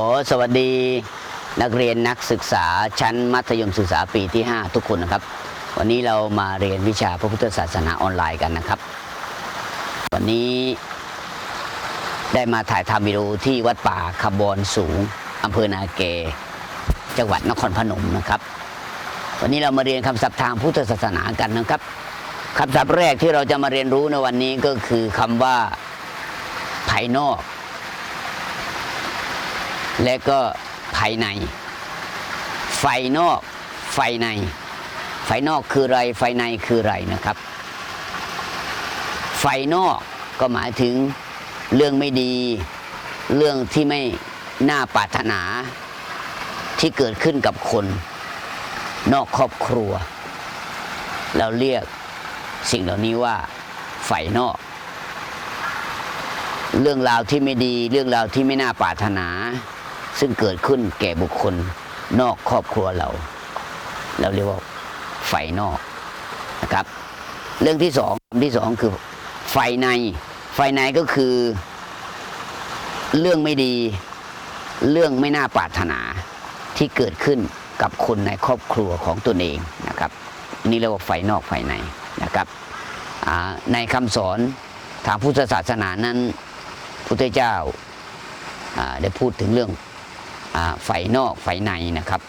อสวัสดีนักเรียนนักศึกษาชั้นมัธยมศึกษาปีที่ 5 ทุกคนนะครับ วันนี้เรามาเรียนวิชาพระพุทธศาสนาออนไลน์กันนะครับ วันนี้ได้มาถ่ายทำวิดีโอที่วัดป่าคำบอนสูงอำเภอนาเก จังหวัดนครพนมนะครับ วันนี้เรามาเรียนคำศัพท์ทางพุทธศาสนากันนะครับคำศัพท์แรกที่เราจะมาเรียนรู้ในวันนี้ก็คือคำว่าภายนอก และก็ภายใน ไฟนอก ไฟใน ไฟนอกคืออะไร ไฟในคืออะไรนะครับ ไฟนอกก็หมายถึงเรื่องไม่ดี เรื่องที่ไม่น่าปรารถนาที่เกิดขึ้นกับคน นอกครอบครัว เราเรียกสิ่งเหล่านี้ว่าไฟนอก เรื่องราวที่ไม่ดี เรื่องราวที่ไม่น่าปรารถนา ซึ่งเกิดขึ้นแก่บุคคลนอกครอบครัวเรา เราเรียกว่าไฟนอกนะครับ เรื่องที่สองที่สองคือไฟใน ไฟในก็คือ เรื่องไม่ดี เรื่องไม่น่าปรารถนาที่เกิดขึ้นกับคนในครอบครัวของตนเองนะครับ นี่เรียกว่าไฟนอกไฟในนะครับในคำสอนทางพุทธศาสนานั้นพุทธเจ้าได้พูดถึงเรื่อง ไฟนอกไฟในนะครับ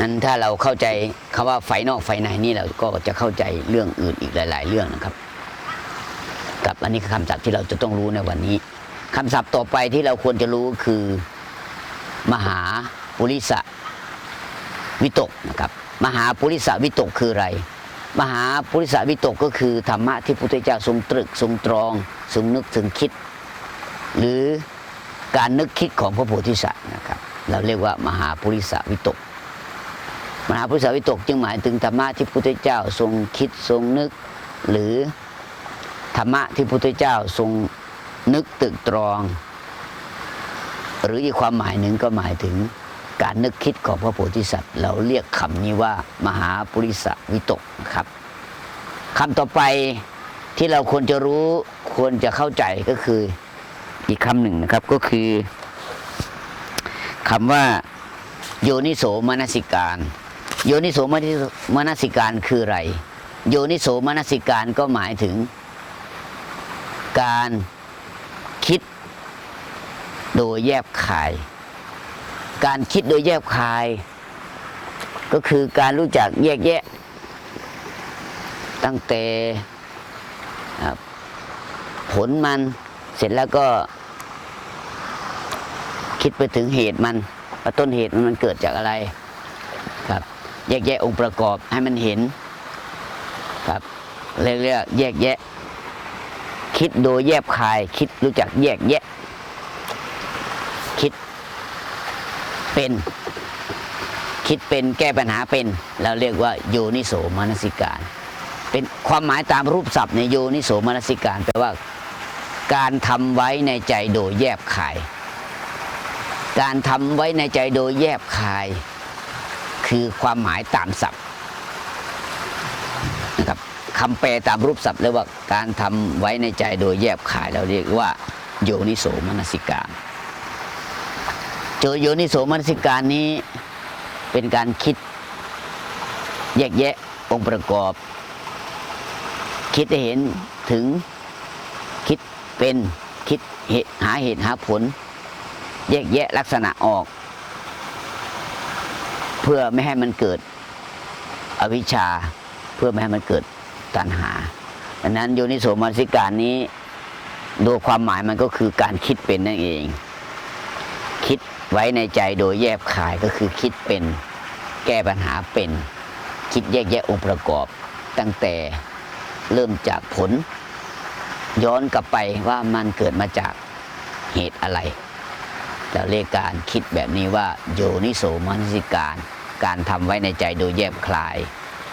นั้นถ้าเราเข้าใจคำว่าไฟนอกไฟในนี่เราก็จะเข้าใจเรื่องอื่นอีกหลาย ๆ เรื่องนะครับ กับอันนี้คือคำศัพท์ที่เราจะต้องรู้ในวันนี้คำศัพท์ต่อไปที่เราควรจะรู้คือ มหาปุริสวิตกนะครับ มหาปุริสวิตกคืออะไร มหาปุริสวิตกก็คือธรรมะที่พระพุทธเจ้าทรงตรึกทรงตรองทรงนึกถึงคิด หรือการนึกคิดของพระโพธิสัตว์นะครับ เราเรียกว่ามหาปุริสวิตก มหาปุริสวิตกจึงหมายถึงธรรมะที่พระพุทธเจ้าทรงคิดทรงนึก หรือธรรมะที่พระพุทธเจ้าทรงนึกตึกตรอง หรืออีกความหมายหนึ่งก็หมายถึงการนึกคิดของพระโพธิสัตว์ เราเรียกคำนี้ว่ามหาปุริสวิตกนะครับคำต่อไปที่เราควรจะรู้ควรจะเข้าใจก็คือ อีกคำหนึ่งนะครับก็คือคำว่า โยนิโสมนสิการ โยนิโสมนสิการคืออะไร โยนิโสมนสิการก็หมายถึง การคิดโดยแยบคาย การคิดโดยแยบคาย ก็คือการรู้จักแยกแยะ ตั้งแต่ผลมัน เสร็จแล้วก็ คิดไปถึงเหตุมันว่าต้นเหตุมันมันเกิดจากอะไร ครับ แยกแยะองค์ประกอบให้มันเห็น ครับเรียกเรียกแยกแยะ คิดโดยแยบคาย คิดรู้จักแยกแยะ คิดเป็น คิดเป็นแก้ปัญหาเป็น เราเรียกว่าโยนิโสมนสิการ เป็นความหมายตามรูปศัพท์ในโยนิโสมนสิการแปลว่า การทำไว้ในใจโดยแยบคาย การทำไว้ในใจโดยแยบคาย คือความหมายตามศัพท์นะครับคำแปลตามรูปศัพท์เรียกว่าการทำไว้ในใจโดยแยบคายเราเรียกว่า โยนิโสมนสิการเจอโยนิโสมนสิการนี้เป็นการคิดแยกแยะองค์ประกอบ คิดให้เห็นถึง เป็นคิดเหตุหาเหตุหาผล แยกแยะลักษณะออก เพื่อไม่ให้มันเกิดอวิชชาเพื่อไม่ให้มันเกิดตัณหาดังนั้นโยนิโสมนสิการนี้โดยความหมายมันก็คือการคิดเป็นนั่นเอง คิดไว้ในใจโดยแยบคายก็คือคิดเป็นแก้ปัญหาเป็น คิดแยกแยะองค์ประกอบ ตั้งแต่เริ่มจากผล ย้อนกลับไปว่ามันเกิดมาจากเหตุอะไรเราเรียกการคิดแบบนี้ว่าโยนิโสมนสิการ การทำไว้ในใจโดยแยบคลาย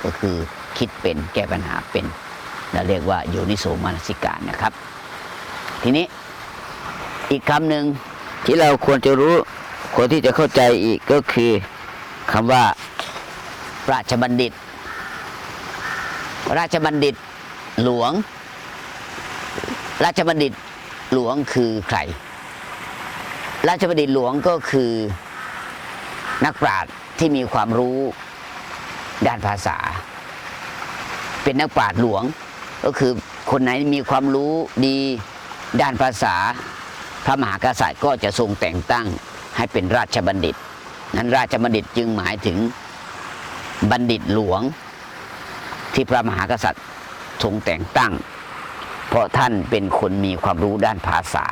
ก็คือคิดเป็นแก้ปัญหาเป็นเราเรียกว่าโยนิโสมนสิการนะครับ ทีนี้อีกคำหนึ่งที่เราควรจะรู้ควรที่จะเข้าใจอีกก็คือคำว่าราชบัณฑิต ราชบัณฑิตหลวง ราชบัณฑิตหลวงคือใคร ราชบัณฑิตหลวงก็คือนักปราชญ์ที่มีความรู้ด้านภาษา เป็นนักปราชญ์หลวง ก็คือคนไหนมีความรู้ดีด้านภาษา พระมหากษัตริย์ก็จะทรงแต่งตั้งให้เป็นราชบัณฑิต นั้นราชบัณฑิตจึงหมายถึงบัณฑิตหลวงที่พระมหากษัตริย์ทรงแต่งตั้ง เพราะท่านเป็นคนมีความรู้ด้านภาษา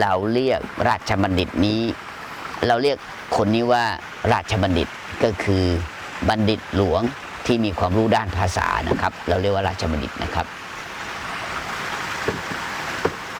เราเรียกราชบัณฑิตนี้ เราเรียกคนนี้ว่าราชบัณฑิตก็คือบัณฑิตหลวงที่มีความรู้ด้านภาษานะครับ เราเรียกว่าราชบัณฑิตนะครับ